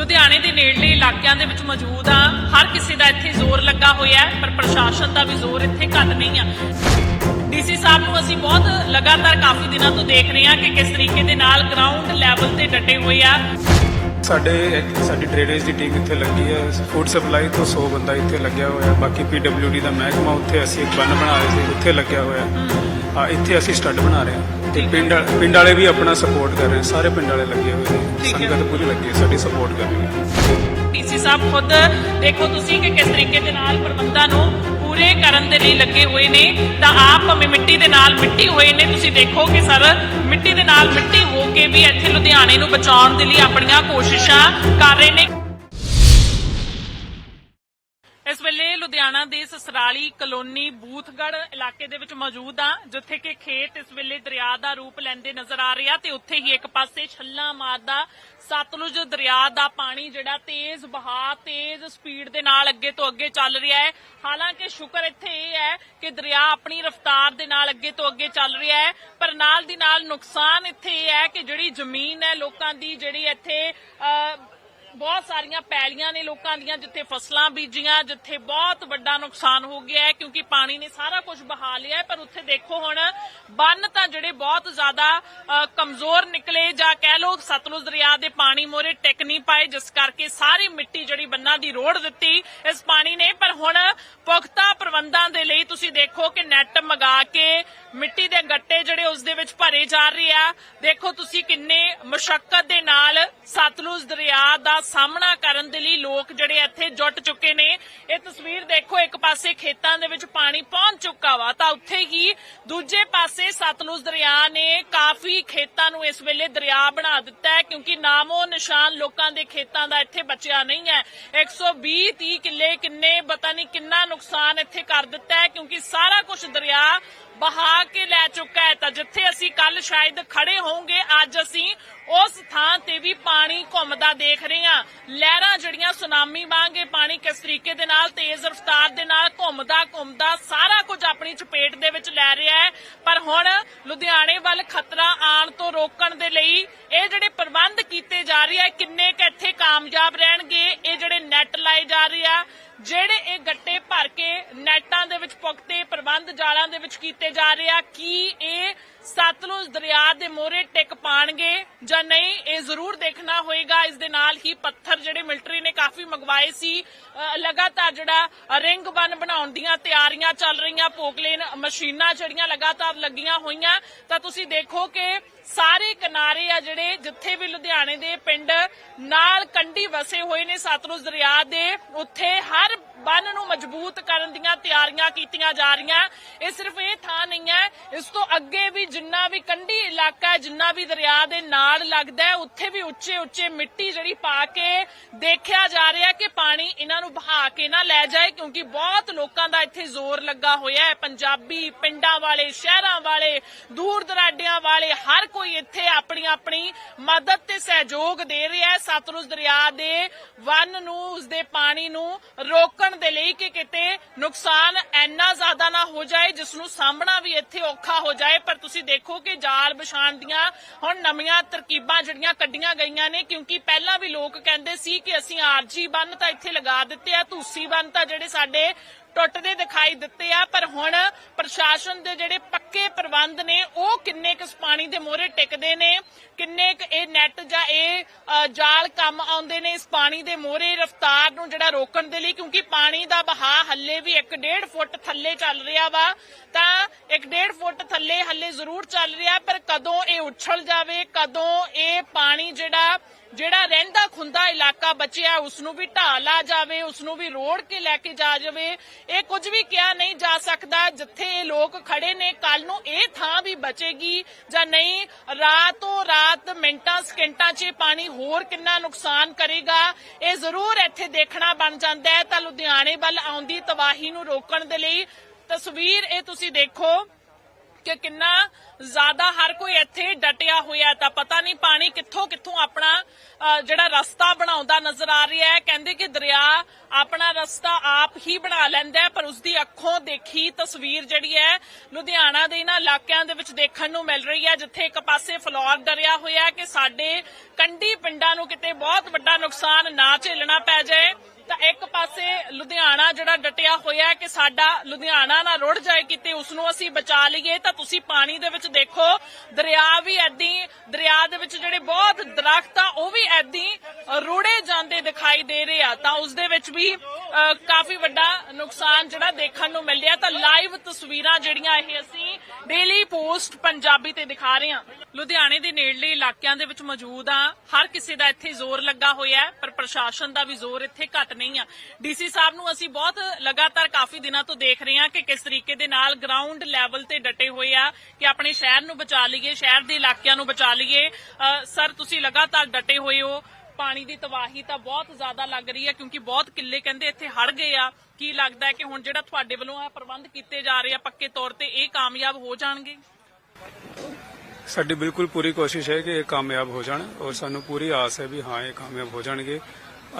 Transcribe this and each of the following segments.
ਲੁਧਿਆਣੇ ਦੇ ਨੇੜਲੇ ਇਲਾਕਿਆਂ ਦੇ ਵਿੱਚ ਮੌਜੂਦ ਆ। ਹਰ ਕਿਸੇ ਦਾ ਇੱਥੇ ਜ਼ੋਰ ਲੱਗਾ ਹੋਇਆ ਹੈ, ਪਰ ਪ੍ਰਸ਼ਾਸਨ ਦਾ ਵੀ ਜ਼ੋਰ ਇੱਥੇ ਘੱਟ ਨਹੀਂ ਆ। ਡੀਸੀ ਸਾਹਿਬ ਨੂੰ ਅਸੀਂ ਬਹੁਤ ਲਗਾਤਾਰ ਕਾਫੀ ਦਿਨਾਂ ਤੋਂ ਦੇਖ ਰਹੇ ਹਾਂ ਕਿ ਕਿਸ ਤਰੀਕੇ ਦੇ ਨਾਲ ਗਰਾਊਂਡ ਲੈਵਲ ਤੇ ਡਟੇ ਹੋਏ ਆ। ਸਾਡੇ ਇੱਕ- ਸਾਡੀ ਡਰੇਨੇਜ ਦੀ ਟੀਮ ਇੱਥੇ ਲੱਗੀ ਹੈ। ਫੂਡ ਸਪਲਾਈ ਤੋਂ 100 ਬੰਦਾ ਇੱਥੇ ਲੱਗਿਆ ਹੋਇਆ ਬਾਕੀ ਪੀਡਬਲਯੂਡੀ ਦਾ ਮਹਿਕਮਾ ਉੱਥੇ ਅਸੀਂ ਇੱਕ ਬੰਨ ਬਣਾ ਰਹੇ ਸੀ ਉੱਥੇ ਲੱਗਿਆ ਹੋਇਆ ਆ ਇੱਥੇ ਅਸੀਂ ਸਟੱਡ ਬਣਾ ਰਹੇ ਹਾਂ। ਤੇ ਪਿੰਡ ਪਿੰਡ ਵਾਲੇ ਵੀ ਆਪਣਾ ਸਪੋਰਟ ਕਰ ਰਹੇ ਸਾਰੇ ਪਿੰਡ ਵਾਲੇ ਲੱਗੇ ਹੋਏ ਨੇ। ਸੰਗਤ ਪੂਰੀ ਲੱਗੀ ਹੈ ਸਾਡੀ ਸਪੋਰਟ ਕਰ ਰਹੀ ਹੈ। ਡੀਸੀ ਸਾਹਿਬ ਖੁਦ ਦੇਖੋ ਤੁਸੀਂ ਕਿ ਕਿਸ ਤਰੀਕੇ ਦੇ ਨਾਲ ਪ੍ਰਬੰਧਾਂ ਨੂੰ ਪੂਰੇ ਕਰਨ ਦੇ ਲਈ ਲੱਗੇ ਹੋਏ ਨੇ, ਤਾਂ ਆਪ ਭਾਵੇਂ ਮਿੱਟੀ ਦੇ ਨਾਲ ਮਿੱਟੀ ਹੋਏ ਨੇ, ਤੁਸੀਂ ਦੇਖੋ ਕਿ ਸਰ, ਮਿੱਟੀ ਦੇ ਨਾਲ ਮਿੱਟੀ ਹੋ ਕੇ ਵੀ ਇੱਥੇ ਲੁਧਿਆਣੇ ਨੂੰ ਬਚਾਉਣ ਦੇ ਲਈ ਆਪਣੀਆਂ ਕੋਸ਼ਿਸ਼ਾਂ ਕਰ ਰਹੇ ਨੇ। ਦੇ ਸਸਰਾਲੀ ਕਲੋਨੀ ਬੂਥਗੜ ਇਲਾਕੇ ਦੇ ਵਿੱਚ ਮੌਜੂਦ ਆ, ਜਿੱਥੇ ਕਿ ਖੇਤ ਇਸ ਵੇਲੇ ਦਰਿਆ ਦਾ ਰੂਪ ਲੈਂਦੇ ਨਜ਼ਰ ਆ ਰਿਹਾ ਤੇ ਉੱਥੇ ਹੀ ਇੱਕ ਪਾਸੇ ਛੱਲਾ ਮਾਰਦਾ ਸਤਲੁਜ ਦਰਿਆ ਦਾ ਪਾਣੀ ਜਿਹੜਾ ਤੇਜ਼ ਬਹਾਅ ਤੇਜ਼ ਸਪੀਡ ਦੇ ਨਾਲ ਅੱਗੇ ਤੋਂ ਅੱਗੇ ਚੱਲ ਰਿਹਾ ਹੈ। ਹਾਲਾਂਕਿ ਸ਼ੁਕਰ ਇੱਥੇ ਇਹ ਹੈ ਕਿ ਦਰਿਆ ਆਪਣੀ ਰਫ਼ਤਾਰ ਦੇ ਨਾਲ ਅੱਗੇ ਤੋਂ ਅੱਗੇ ਚੱਲ ਰਿਹਾ ਹੈ, ਪਰ ਨਾਲ ਦੀ ਨਾਲ ਨੁਕਸਾਨ ਇੱਥੇ ਇਹ ਹੈ ਕਿ ਜਿਹੜੀ ਜ਼ਮੀਨ ਹੈ, ਲੋਕਾਂ ਦੀ ਜਿਹੜੀ ਇੱਥੇ ਬਹੁਤ ਸਾਰੀਆਂ ਪੈਲੀਆਂ ਨੇ ਲੋਕਾਂ ਦੀਆਂ ਜਿੱਥੇ ਫਸਲਾਂ ਬੀਜੀਆਂ, ਜਿੱਥੇ ਬਹੁਤ ਵੱਡਾ ਨੁਕਸਾਨ ਹੋ ਗਿਆ ਹੈ, ਕਿਉਂਕਿ ਪਾਣੀ ਨੇ ਸਾਰਾ ਕੁਝ ਬਹਾ ਲਿਆ ਪਰ ਉੱਥੇ ਦੇਖੋ ਹੁਣ ਬੰਨ ਤਾਂ ਜਿਹੜੇ ਬਹੁਤ ਜ਼ਿਆਦਾ ਕਮਜ਼ੋਰ ਨਿਕਲੇ ਜਾਂ ਕਹਿ ਲਓ ਸਤਲੁਜ ਦਰਿਆ ਦੇ ਪਾਣੀ ਮੋਰੇ ਟਿਕ ਨਹੀਂ ਪਾਏ, ਜਿਸ ਕਰਕੇ ਸਾਰੀ ਮਿੱਟੀ ਜਿਹੜੀ ਬੰਨਾਂ ਦੀ ਰੋੜ ਦਿੱਤੀ ਇਸ ਪਾਣੀ ਨੇ। ਪਰ ਹੁਣ ਪੁਖਤਾ ਪ੍ਰਬੰਧਾਂ ਦੇ ਲਈ ਤੁਸੀਂ ਦੇਖੋ ਕਿ ਨੈਟ ਮਗਾ ਕੇ ਮਿੱਟੀ ਦੇ ਗੱਟੇ ਜਿਹੜੇ ਉਸ ਦੇ ਵਿੱਚ ਭਰੇ ਜਾ ਰਹੇ ਆ। ਦੇਖੋ ਤੁਸੀਂ ਕਿੰਨੇ ਮੁਸ਼ਕਲ ਦੇ ਨਾਲ ਸਤਲੁਜ ਦਰਿਆ ਦਾ ਸਾਹਮਣਾ ਕਰਨ ਦੇ ਲਈ ਲੋਕ ਜਿਹੜੇ ਇੱਥੇ ਜੁਟ ਚੁੱਕੇ ਨੇ। ਇਹ ਤਸਵੀਰ ਦੇਖੋ, ਇੱਕ ਪਾਸੇ ਖੇਤਾਂ ਦੇ ਵਿੱਚ ਪਾਣੀ ਪਹੁੰਚ ਚੁੱਕਾ ਵਾ, ਤਾਂ ਉੱਥੇ ਹੀ ਦੂਜੇ ਪਾਸੇ ਸਤਲੁਜ ਦਰਿਆ ਨੇ ਕਾਫੀ ਖੇਤਾਂ ਨੂੰ ਇਸ ਵੇਲੇ ਦਰਿਆ ਬਣਾ ਦਿੱਤਾ ਹੈ, ਕਿਉਂਕਿ ਨਾਮੋ ਨਿਸ਼ਾਨ ਲੋਕਾਂ ਦੇ ਖੇਤਾਂ ਦਾ ਇੱਥੇ ਬਚਿਆ ਨਹੀਂ ਹੈ। 120 30 ਕਿੱਲੇ ਕਿੰਨੇ, ਪਤਾ ਨਹੀਂ ਕਿੰਨਾ ਨੁਕਸਾਨ ਇੱਥੇ ਕਰ ਦਿੱਤਾ ਹੈ, ਕਿਉਂਕਿ ਸਾਰਾ ਕੁਝ ਦਰਿਆ ਬਹਾ ਕੇ ਲੈ ਚੁੱਕਾ ਹੈ ਤਾਂ ਜਿੱਥੇ ਅਸੀਂ ਕੱਲ ਸ਼ਾਇਦ ਖੜੇ ਹੋਵਾਂਗੇ, ਅੱਜ ਅਸੀਂ ਉਸ ਥਾਂ ਤੇ ਵੀ ਪਾਣੀ ਘੁੰਮਦਾ ਦੇਖ ਰਹੇ ਹਾਂ। ਲਹਿਰਾਂ ਜਿਹੜੀਆਂ ਸੁਨਾਮੀ ਵਾਂਗੇ ਪਾਣੀ ਕਿਸ ਤਰੀਕੇ ਦੇ ਨਾਲ, ਤੇਜ਼ ਰਫ਼ਤਾਰ ਦੇ ਨਾਲ ਘੁੰਮਦਾ ਘੁੰਮਦਾ ਸਾਰਾ ਕੁਝ ਆਪਣੀ ਚਪੇਟ ਦੇ ਵਿੱਚ ਲੈ ਰਿਹਾ ਹੈ। ਪਰ ਹੁਣ ਲੁਧਿਆਣੇ ਵੱਲ ਖਤਰਾ ਆਉਣ ਤੋਂ ਰੋਕਣ ਦੇ ਲਈ ਇਹ ਜਿਹੜੇ ਪ੍ਰਬੰਧ ਕੀਤੇ ਜਾ ਰਹੇ ਆ ਕਿੰਨੇ ਕੁ ਇੱਥੇ ਕਾਮਯਾਬ ਰਹਿਣਗੇ, ਇਹ ਜਿਹੜੇ ਨੈਟ ਲਾਏ ਜਾ ਰਹੇ ਆ, ਜਿਹੜੇ ਇਹ ਗੱਟੇ ਭਰ ਕੇ ਨੈਟਾਂ ਦੇ ਵਿੱਚ ਪੁਖਤੇ ਪ੍ਰਬੰਧ ਜਾਲਾਂ ਦੇ ਵਿੱਚ ਕੀਤੇ ਜਾ ਰਹੇ ਆ। ਕੀ ਇਹ ਸਤਲੁਜ ਦਰਿਆ ਦੇ ਮੋਰੇ ਟਿਕ ਪਾਣਗੇ ਜਾਂ ਨਹੀਂ, ਇਹ ਜ਼ਰੂਰ ਦੇਖਣਾ ਹੋਏਗਾ। ਇਸ ਦੇ ਨਾਲ ਹੀ ਪੱਥਰ ਜਿਹੜੇ ਮਿਲਟਰੀ ਨੇ ਕਾਫੀ ਮੰਗਵਾਏ ਸੀ। ਲਗਾਤਾਰ ਜਿਹੜਾ ਰਿੰਗ ਬਨ ਬਣਾਉਣ ਦੀਆਂ ਤਿਆਰੀਆਂ ਚੱਲ ਰਹੀਆਂ ਪੋਕਲੇਨ ਮਸ਼ੀਨਾਂ ਜਿਹੜੀਆਂ ਲਗਾਤਾਰ ਲੱਗੀਆਂ ਹੋਈਆਂ। ਤਾਂ ਤੁਸੀਂ ਦੇਖੋ ਕਿ ਸਾਰੇ ਕਿਨਾਰੇ ਆ ਜਿਹੜੇ ਜਿੱਥੇ ਵੀ ਲੁਧਿਆਣੇ ਦੇ ਪਿੰਡ ਨਾਲ ਕੰਢੀ ਵਸੇ ਹੋਏ ਨੇ ਸਤਲੁਜ ਦਰਿਆ ਦੇ, ਉੱਥੇ ਹਰ ਬੰਨ ਨੂੰ ਮਜ਼ਬੂਤ ਕਰਨ ਦੀਆਂ ਤਿਆਰੀਆਂ ਕੀਤੀਆਂ ਜਾ ਰਹੀਆਂ। ਇਹ ਸਿਰਫ ਇਹ ਥਾਂ ਨਹੀਂ ਹੈ, ਇਸ ਤੋਂ ਅੱਗੇ ਵੀ ਜਿੰਨਾ ਵੀ ਕੰਢੀ ਇਲਾਕਾ ਜਿੰਨਾ ਵੀ ਦਰਿਆ ਦੇ ਨਾਲ ਲੱਗਦਾ ਹੈ, ਉੱਥੇ ਵੀ ਉੱਚੇ ਉੱਚੇ ਮਿੱਟੀ ਜਿਹੜੀ ਪਾ ਕੇ ਦੇਖਿਆ ਜਾ ਰਿਹਾ ਕਿ ਪਾਣੀ ਇਹਨਾਂ ਨੂੰ ਬਹਾ ਕੇ ਨਾ ਲੈ ਜਾਏ, ਕਿਉਂਕਿ ਬਹੁਤ ਲੋਕਾਂ ਦਾ ਇੱਥੇ ਜ਼ੋਰ ਲੱਗਾ ਹੋਇਆ ਹੈ। ਪੰਜਾਬੀ ਪਿੰਡਾਂ ਵਾਲੇ, ਸ਼ਹਿਰਾਂ ਵਾਲੇ ਦੂਰ ਦਰਾਡਿਆਂ ਵਾਲੇ, ਹਰ ਕੋਈ ਇੱਥੇ ਆਪਣੀ ਆਪਣੀ ਮਦਦ ਤੇ ਸਹਿਯੋਗ ਦੇ ਰਿਹਾ ਹੈ। ਸਤਲੁਜ ਦਰਿਆ ਦੇ ਵਨ ਨੂੰ ਉਸਦੇ ਪਾਣੀ ਨੂੰ ਰੋਕਣ ਦੇ ਲਈ ਕਿ ਕਿਤੇ ਨੁਕਸਾਨ ਇੰਨਾ ਜ਼ਿਆਦਾ ਨਾ ਹੋ ਜਾਏ ਜਿਸ ਨੂੰ ਸਾਹਮਣਾ ਵੀ ਇੱਥੇ ਔਖਾ ਹੋ ਜਾਏ। ਪਰ ਤੁਸੀਂ ਦੇਖੋ ਕਿ ਜਾਲ ਵਿਛਾਣ ਦੀਆਂ ਹੁਣ ਨਵੀਆਂ ਤਰਕੀਬਾਂ ਜਿਹੜੀਆਂ ਕੱਢੀਆਂ ਗਈਆਂ ਨੇ, ਕਿਉਂਕਿ ਪਹਿਲਾਂ ਵੀ ਲੋਕ ਕਹਿੰਦੇ ਸੀ ਕਿ ਅਸੀਂ ਆਰਜੀ ਬੰਨ ਤਾਂ ਇੱਥੇ ਲਗਾ ਦਿੱਤੇ ਆ, ਧੂਸੀ ਬੰਨ ਤਾਂ ਜਿਹੜੇ ਸਾਡੇ ਟੁੱਟਦੇ ਦਿਖਾਈ ਦਿੱਤੇ ਆ, ਪਰ ਹੁਣ ਪ੍ਰਸ਼ਾਸਨ ਦੇ ਜਿਹੜੇ ਪੱਕੇ ਪ੍ਰਬੰਧ ਨੇ, ਉਹ ਕਿੰਨੇ ਕੁ ਪਾਣੀ ਦੇ ਮੋਹਰੇ ਟਿਕਦੇ ਨੇ, ਕਿੰਨੇ ਕੁ ਇਹ ਨੈਟ ਜਾਂ ਇਹ ਜਾਲ ਕੰਮ ਆਉਂਦੇ ਨੇ ਇਸ ਪਾਣੀ ਦੇ ਮੋਹਰੇ ਰਫ਼ਤਾਰ ਨੂੰ ਜਿਹੜਾ ਰੋਕਣ ਦੇ ਲਈ, ਕਿਉਂਕਿ ਪਾਣੀ ਦਾ ਬਹਾਅ ਹੱਲੇ ਵੀ 1.5 ਫੁੱਟ ਥੱਲੇ ਚੱਲ ਰਿਹਾ ਵਾ, ਤਾਂ 1.5 ਫੁੱਟ ਥੱਲੇ ਹੱਲੇ ਜ਼ਰੂਰ ਚੱਲ ਰਿਹਾ, ਪਰ ਕਦੋਂ ਇਹ ਉਛਲ ਜਾਵੇ, ਕਦੋਂ ਇਹ ਪਾਣੀ ਜਿਹੜਾ ਜਿਹੜਾ ਰਹਿੰਦਾ ਖੁੰਦਾ ਇਲਾਕਾ ਬਚਿਆ ਉਸ ਨੂੰ ਵੀ ਢਾਲਾ ਜਾਵੇ ਉਸ ਨੂੰ ਵੀ ਰੋੜ ਕੇ ਲੈ ਕੇ ਜਾ ਜਾਵੇ। ਇਹ ਕੁਝ ਵੀ ਕਿਹਾ ਨਹੀਂ ਜਾ ਸਕਦਾ, ਜਿੱਥੇ ਇਹ ਲੋਕ ਖੜੇ ਨੇ ਕੱਲ ਨੂੰ ਇਹ ਥਾਂ ਵੀ ਬਚੇਗੀ ਜਾਂ ਨਹੀਂ, ਰਾਤੋਂ ਰਾਤ ਮਿੰਟਾਂ, ਸਕਿੰਟਾਂ 'ਚ ਪਾਣੀ ਹੋਰ ਕਿੰਨਾ ਨੁਕਸਾਨ ਕਰੇਗਾ, ਇਹ ਜ਼ਰੂਰ ਇੱਥੇ ਦੇਖਣਾ ਬਣ ਜਾਂਦਾ ਹੈ। ਤਾਂ ਲੁਧਿਆਣੇ ਵੱਲ ਆਉਂਦੀ ਤਬਾਹੀ ਨੂੰ ਰੋਕਣ ਦੇ ਲਈ ਤਸਵੀਰ ਇਹ ਤੁਸੀਂ ਦੇਖੋ। ਕਿ ਕਿੰਨਾ ਜ਼ਿਆਦਾ ਹਰ ਕੋਈ ਇੱਥੇ ਡਟਿਆ ਹੋਇਆ ਤਾਂ ਪਤਾ ਨਹੀਂ ਪਾਣੀ ਕਿੱਥੋਂ ਕਿੱਥੋਂ ਆਪਣਾ ਜਿਹੜਾ ਰਸਤਾ ਬਣਾਉਂਦਾ ਨਜ਼ਰ ਆ ਰਿਹਾ ਹੈ। ਕਹਿੰਦੇ ਕਿ ਦਰਿਆ ਆਪਣਾ ਰਸਤਾ ਆਪ ਹੀ ਬਣਾ ਲੈਂਦਾ ਪਰ ਉਸ ਦੀ ਅੱਖੋਂ ਦੇਖੀ ਤਸਵੀਰ ਜਿਹੜੀ ਹੈ, ਲੁਧਿਆਣਾ ਦੇ ਇਹਨਾਂ ਇਲਾਕਿਆਂ ਦੇ ਵਿੱਚ ਦੇਖਣ ਨੂੰ ਮਿਲ ਰਹੀ ਹੈ, ਜਿੱਥੇ ਇੱਕ ਪਾਸੇ ਫਲੋਰ ਡਰਿਆ ਹੋਇਆ ਕਿ ਸਾਡੇ ਕੰਢੀ ਪਿੰਡਾਂ ਨੂੰ ਕਿਤੇ ਬਹੁਤ ਵੱਡਾ ਨੁਕਸਾਨ ਨਾ ਝੇਲਣਾ ਪੈ ਜਾਏ। ਤਾਂ ਇੱਕ ਪਾਸੇ ਲੁਧਿਆਣਾ ਜਿਹੜਾ ਡਟਿਆ ਹੋਇਆ ਕਿ ਸਾਡਾ ਲੁਧਿਆਣਾ ਨਾ ਰੁੜ ਜਾਏ ਕਿਤੇ, ਉਸ ਨੂੰ ਅਸੀਂ ਬਚਾ ਲਈਏ, ਤਾਂ ਤੁਸੀਂ ਪਾਣੀ ਦੇ ਵਿੱਚ ਦੇਖੋ, ਦਰਿਆ ਵੀ ਐਦੀ ਦਰਿਆ ਦੇ ਵਿੱਚ ਜਿਹੜੇ ਬਹੁਤ ਦਰਖਤ ਆ, ਉਹ ਵੀ ਐਦੀ ਰੁੜੇ ਜਾਂਦੇ ਦਿਖਾਈ ਦੇ ਰਹੇ ਆ। ਤਾਂ ਉਸ ਦੇ ਵਿੱਚ ਵੀ ਕਾਫੀ ਵੱਡਾ ਨੁਕਸਾਨ ਜਿਹੜਾ ਦੇਖਣ ਨੂੰ ਮਿਲ ਰਿਹਾ ਤਾਂ ਲਾਈਵ ਤਸਵੀਰਾਂ ਜਿਹੜੀਆਂ ਇਹ ਅਸੀਂ ਡੇਲੀ ਪੋਸਟ ਪੰਜਾਬੀ ਤੇ ਦਿਖਾ ਰਹੇ ਹਾਂ। ਲੁਧਿਆਣੇ ਦੇ ਨੇੜਲੇ ਇਲਾਕਿਆਂ ਦੇ ਵਿੱਚ ਮੌਜੂਦ ਆ ਹਰ ਕਿਸੇ ਦਾ ਇੱਥੇ ਜ਼ੋਰ ਲੱਗਾ ਹੋਇਆ ਹੈ, ਪਰ ਪ੍ਰਸ਼ਾਸਨ ਦਾ ਵੀ ਜ਼ੋਰ ਇੱਥੇ ਘੱਟ ਨਹੀਂ ਆ। ਡੀਸੀ ਸਾਹਿਬ ਨੂੰ ਅਸੀਂ ਬਹੁਤ ਲਗਾਤਾਰ ਕਾਫੀ ਦਿਨਾਂ ਤੋਂ ਦੇਖ ਰਹੇ ਹਾਂ ਕਿ ਕਿਸ ਤਰੀਕੇ ਦੇ ਨਾਲ ਗਰਾਊਂਡ ਲੈਵਲ ਤੇ ਡਟੇ ਹੋਏ ਆ ਕਿ ਆਪਣੇ ਸ਼ਹਿਰ ਨੂੰ ਬਚਾ ਲਈਏ, ਸ਼ਹਿਰ ਦੇ ਇਲਾਕਿਆਂ ਨੂੰ ਬਚਾ ਲਈਏ। ਸਰ, ਤੁਸੀਂ ਲਗਾਤਾਰ ਡਟੇ ਹੋਏ ਹੋ। ਪਾਣੀ ਦੀ ਤਬਾਹੀ ਤਾਂ ਬਹੁਤ ਜ਼ਿਆਦਾ ਲੱਗ ਰਹੀ ਹੈ ਕਿਉਂਕਿ ਬਹੁਤ ਕਿੱਲੇ ਕਹਿੰਦੇ ਇੱਥੇ ਹੜ ਗਏ ਆ। ਕੀ ਲੱਗਦਾ ਹੈ ਕਿ ਹੁਣ ਜਿਹੜਾ ਤੁਹਾਡੇ ਵੱਲੋਂ ਆ ਪ੍ਰਬੰਧ ਕੀਤੇ ਜਾ ਰਹੇ ਆ ਪੱਕੇ ਤੌਰ ਤੇ ਇਹ ਕਾਮਯਾਬ ਹੋ ਜਾਣਗੇ? ਸਾਡੀ ਬਿਲਕੁਲ ਪੂਰੀ ਕੋਸ਼ਿਸ਼ ਹੈ ਕਿ ਇਹ ਕਾਮਯਾਬ ਹੋ ਜਾਣ ਔਰ ਸਾਨੂੰ ਪੂਰੀ ਆਸ ਹੈ ਵੀ ਹਾਂ ਇਹ ਕਾਮਯਾਬ ਹੋ ਜਾਣਗੇ।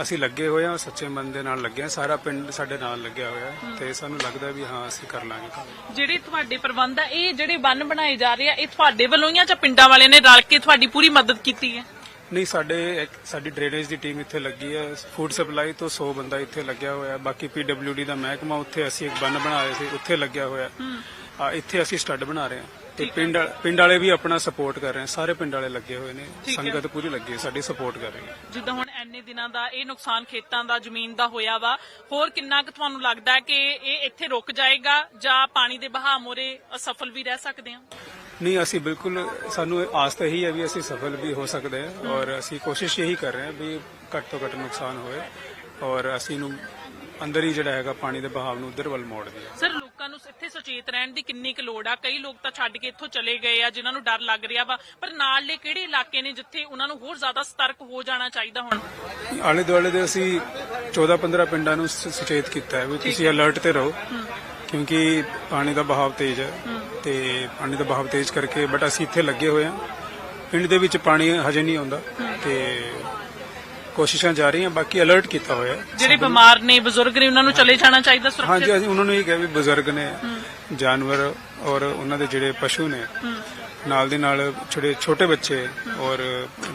ਅਸੀਂ ਲੱਗੇ ਹੋਏ ਹਾਂ ਸੱਚੇ ਮਨ ਦੇ ਨਾਲ ਲੱਗੇ ਹਾਂ ਸਾਰਾ ਪਿੰਡ ਸਾਡੇ ਨਾਲ ਲੱਗਿਆ ਹੋਇਆ ਤੇ ਸਾਨੂੰ ਲੱਗਦਾ ਵੀ ਹਾਂ ਅਸੀਂ ਕਰ ਲਾਂਗੇ ਕੰਮ। ਜਿਹੜੇ ਤੁਹਾਡੇ ਪ੍ਰਬੰਧ ਆ ਇਹ ਜਿਹੜੇ ਬੰਨ ਬਣਾਏ ਜਾ ਰਹੇ ਆ ਇਹ ਤੁਹਾਡੇ ਵੱਲੋਂ ਹੀ ਆ ਜਾਂ ਪਿੰਡਾਂ ਵਾਲਿਆਂ ਨੇ ਰਲ ਕੇ ਤੁਹਾਡੀ ਪੂਰੀ ਮਦਦ ਕੀਤੀ ਹੈ? ਨਹੀਂ ਸਾਡੇ ਇੱਕ ਸਾਡੀ ਡਰੇਨੇਜ ਦੀ ਟੀਮ ਇੱਥੇ ਲੱਗੀ ਹੈ। ਫੂਡ ਸਪਲਾਈ ਤੋਂ 100 ਬੰਦਾ ਇੱਥੇ ਲੱਗਿਆ ਹੋਇਆ। ਹੈ ਬਾਕੀ ਪੀਡਬਲਯੂਡੀ ਦਾ ਮਹਿਕਮਾ ਉੱਥੇ ਅਸੀਂ ਇੱਕ ਬੰਨ ਬਣਾਇਆ ਸੀ ਉੱਥੇ ਲੱਗਿਆ ਹੋਇਆ। ਹੈ। ਆ ਇੱਥੇ ਅਸੀਂ ਸਟੱਡ ਬਣਾ ਰਹੇ ਹਾਂ। ਤੇ ਪਿੰਡ ਪਿੰਡ ਵਾਲੇ ਵੀ ਆਪਣਾ ਸਪੋਰਟ ਕਰ ਰਹੇ ਹਨ ਸਾਰੇ ਪਿੰਡ ਵਾਲੇ ਲੱਗੇ ਹੋਏ ਨੇ। ਸੰਗਤ ਪੂਰੀ ਲੱਗੀ ਹੈ ਸਾਡੀ ਸਪੋਰਟ ਕਰ ਰਹੀ ਹੈ। ਜਿੱਦਾਂ ਹੁਣ ਐਨੇ ਦਿਨਾਂ ਦਾ ਇਹ ਨੁਕਸਾਨ ਖੇਤਾਂ ਦਾ ਜ਼ਮੀਨ ਦਾ ਹੋਇਆ ਵਾ ਹੋਰ ਕਿੰਨਾ ਕੁ ਤੁਹਾਨੂੰ ਲੱਗਦਾ ਹੈ ਕਿ ਇਹ ਇੱਥੇ ਰੁਕ ਜਾਏਗਾ ਜਾਂ ਪਾਣੀ ਦੇ ਬਹਾਅ ਮੋਰੇ ਅਸਫਲ ਵੀ ਰਹਿ ਸਕਦੇ ਹਾਂ? ਨਹੀਂ ਅਸੀਂ ਬਿਲਕੁਲ ਸਾਨੂੰ ਆਸ ਤਾਂ ਇਹੀ ਹੈ ਵੀ ਅਸੀਂ ਸਫਲ ਵੀ ਹੋ ਸਕਦੇ ਹਾਂ ਔਰ ਅਸੀਂ ਕੋਸ਼ਿਸ਼ ਇਹੀ ਕਰ ਰਹੇ ਹਾਂ ਵੀ ਘੱਟ ਤੋਂ ਘੱਟ ਨੁਕਸਾਨ ਹੋਏ ਔਰ ਅਸੀਂ ਨੂੰ ਅੰਦਰ ਹੀ ਜਿਹੜਾ ਹੈਗਾ ਪਾਣੀ ਦੇ ਬਹਾਵ ਨੂੰ ਉਧਰ ਵੱਲ ਮੋੜ ਦਈਏ। ਸਰ ਲੋਕਾਂ ਨੂੰ ਇੱਥੇ ਸੁਚੇਤ ਰਹਿਣ ਦੀ ਕਿੰਨੀ ਕੁ ਲੋੜ ਆ? ਕਈ ਲੋਕ ਤਾਂ ਛੱਡ ਕੇ ਇੱਥੋਂ ਚਲੇ ਗਏ ਆ ਜਿਨ੍ਹਾਂ ਨੂੰ ਡਰ ਲੱਗ ਰਿਹਾ ਵਾ ਪਰ ਨਾਲਲੇ ਕਿਹੜੇ ਇਲਾਕੇ ਨੇ ਜਿੱਥੇ ਉਹਨਾਂ ਨੂੰ ਹੋਰ ਜ਼ਿਆਦਾ ਸਤਰਕ ਹੋ ਜਾਣਾ ਚਾਹੀਦਾ ਹੁਣ? ਆਲੇ ਦੁਆਲੇ ਦੇ ਅਸੀਂ 14-15 ਪਿੰਡਾਂ ਨੂੰ ਸੁਚੇਤ ਕੀਤਾ ਹੈ। ਵੀ ਤੁਸੀਂ ਅਲਰਟ ਤੇ ਰਹੋ। ਕਿਉਂਕਿ ਪਾਣੀ ਦਾ ਬਹਾਵ ਤੇਜ਼ ਹੈ ਤੇ ਪਾਣੀ ਦਾ ਬਹਾਵ ਤੇਜ਼ ਕਰਕੇ ਬਟ ਅਸੀਂ ਇੱਥੇ ਲੱਗੇ ਹੋਏ ਹਾਂ। ਪਿੰਡ ਦੇ ਵਿੱਚ ਪਾਣੀ ਹਜੇ ਨਹੀਂ ਆਉਂਦਾ ਤੇ ਕੋਸ਼ਿਸ਼ਾਂ ਜਾਰੀ ਹਨ ਬਾਕੀ ਅਲਰਟ ਕੀਤਾ ਹੋਇਆ ਜਿਹੜੇ ਬਿਮਾਰ ਨੇ ਬਜ਼ੁਰਗ ਨੇ ਉਹਨਾਂ ਨੂੰ ਚਲੇ ਜਾਣਾ ਚਾਹੀਦਾ ਹਾਂਜੀ ਸੁਰੱਖਿਅਤ? ਅਸੀਂ ਉਹਨਾਂ ਨੂੰ ਇਹ ਕਿਹਾ ਵੀ ਬਜ਼ੁਰਗ ਨੇ ਜਾਨਵਰ ਔਰ ਉਹਨਾਂ ਦੇ ਜਿਹੜੇ ਪਸ਼ੂ ਨੇ ਨਾਲ ਦੇ ਨਾਲ ਛੋਟੇ ਛੋਟੇ ਬੱਚੇ ਔਰ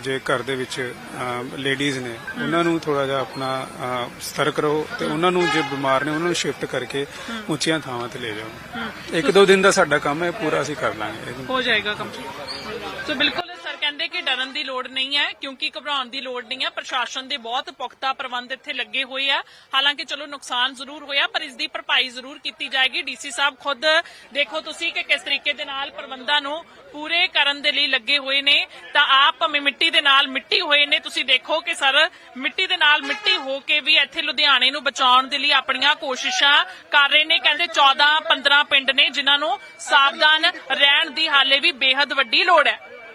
ਜੇ ਘਰ ਦੇ ਵਿੱਚ ਲੇਡੀਜ਼ ਨੇ ਉਹਨਾਂ ਨੂੰ ਥੋੜਾ ਜਿਹਾ ਆਪਣਾ ਸਤਰਕ ਰਹੋ ਤੇ ਉਹਨਾਂ ਨੂੰ ਜੇ ਬਿਮਾਰ ਨੇ ਉਹਨਾਂ ਨੂੰ ਸ਼ਿਫਟ ਕਰਕੇ ਉੱਚੀਆਂ ਥਾਵਾਂ ਤੇ ਲੈ ਜਾਓ। ਇੱਕ ਦੋ ਦਿਨ ਦਾ ਸਾਡਾ ਕੰਮ ਹੈ ਪੂਰਾ ਅਸੀਂ ਕਰ ਲਾਂਗੇ। ਹੋ ਜਾਏਗਾ ਕੰਪਲੀਟ ਸੋ ਬਿਲਕੁਲ ਕਹਿੰਦੇ ਕਿ ਡਰਨ ਦੀ ਲੋੜ ਨਹੀਂ ਹੈ, ਕਿਉਂਕਿ ਘਬਰਾਉਣ ਦੀ ਲੋੜ ਨਹੀਂ ਹੈ। ਪ੍ਰਸ਼ਾਸਨ ਦੇ ਬਹੁਤ ਪੁਖਤਾ ਪ੍ਰਬੰਧ ਇੱਥੇ ਲੱਗੇ ਹੋਏ ਆ। ਹਾਲਾਂਕਿ ਚਲੋ ਨੁਕਸਾਨ ਜ਼ਰੂਰ ਹੋਇਆ, ਪਰ ਇਸ ਦੀ ਭਰਪਾਈ ਜ਼ਰੂਰ ਕੀਤੀ ਜਾਏਗੀ। ਡੀਸੀ ਸਾਹਿਬ ਖੁਦ ਦੇਖੋ ਤੁਸੀਂ ਕਿ ਕਿਸ ਤਰੀਕੇ ਦੇ ਨਾਲ ਪ੍ਰਬੰਧਾਂ ਨੂੰ ਪੂਰੇ ਕਰਨ ਦੇ ਲਈ ਲੱਗੇ ਹੋਏ ਨੇ। ਤਾਂ ਆਪ ਭਾਵੇਂ ਮਿੱਟੀ ਦੇ ਨਾਲ ਮਿੱਟੀ ਹੋਏ ਨੇ, ਤੁਸੀਂ ਦੇਖੋ ਕਿ ਸਰ ਮਿੱਟੀ ਦੇ ਨਾਲ ਮਿੱਟੀ ਹੋ ਕੇ ਵੀ ਇੱਥੇ ਲੁਧਿਆਣੇ ਨੂੰ ਬਚਾਉਣ ਦੇ ਲਈ ਆਪਣੀਆਂ ਕੋਸ਼ਿਸ਼ਾਂ ਕਰ ਰਹੇ ਨੇ। ਕਹਿੰਦੇ 14 15 ਪਿੰਡ ਨੇ ਜਿਨ੍ਹਾਂ ਨੂੰ ਸਾਵਧਾਨ ਰਹਿਣ ਦੀ ਹਾਲੇ ਵੀ ਬੇਹੱਦ ਵੱਡੀ ਲੋੜ ਹੈ।